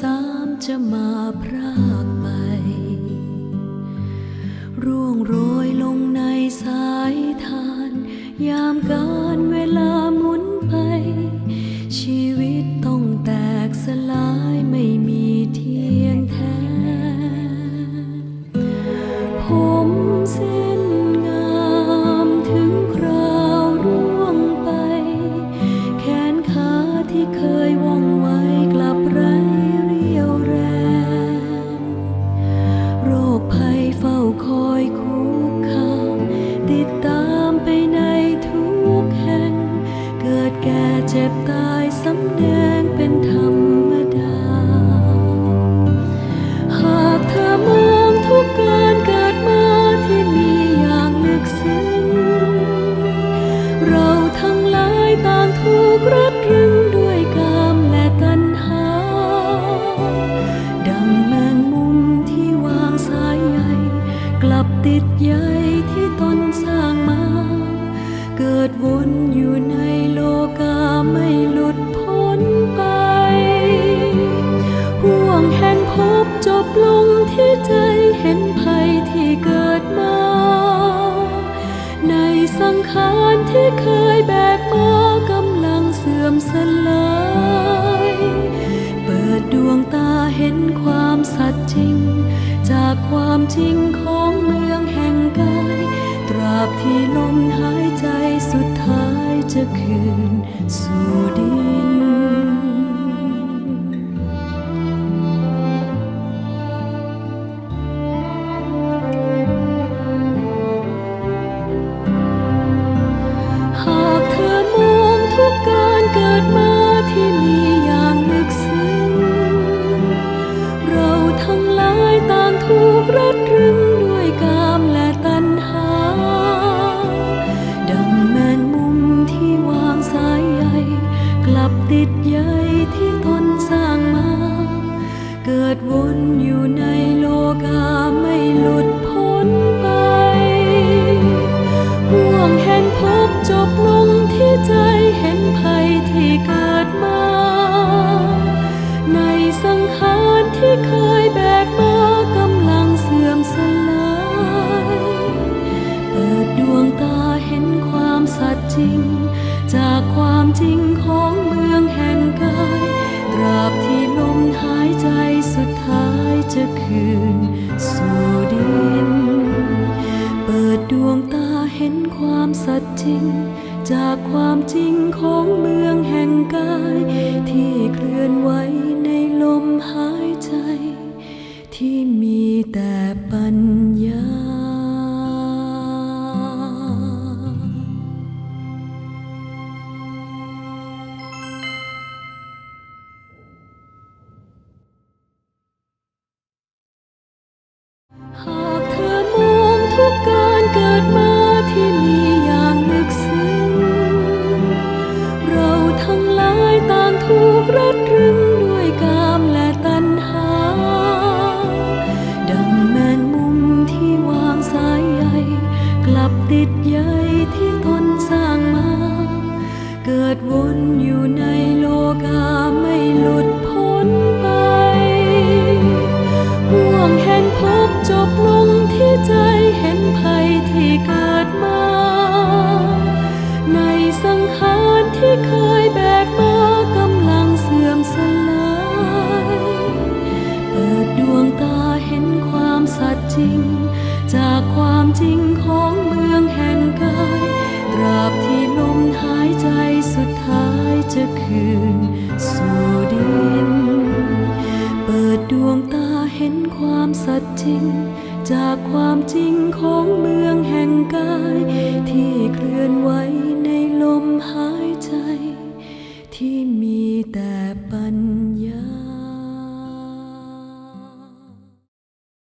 สามจะมาพรากไป ร่วงโรยลงในสายทาน ยามการเวลาหมุนไป ชีวิตต้องแตกสลาย เจ็บตายสำแดงเป็นธรรม วงแห่งพบจบลงที่ใจเห็นภัยที่เกิดมา ในสังขารที่เคยแบกมากำลังเสื่อมสลาย เปิดดวงตาเห็นความสัตย์จริง จากความจริงของเมืองแห่งกาย ตราบที่ลมหายใจสุดท้ายจะคืนสู่ดิน จริง จากความจริงของเมืองแห่งกาย ตราบที่ลมหายใจสุดท้ายจะคืน สู่ดิน เปิดดวงตาเห็นความสัตย์จริง จากความจริงของเมืองแห่งกาย ที่เคลื่อนไหวในลมหายใจ ที่มีแต่ จะคืนสู่ดิน เปิดดวงตาเห็นความสัจจริง จากความจริงของเมืองแห่งกาย ที่เคลื่อนไหวในโลก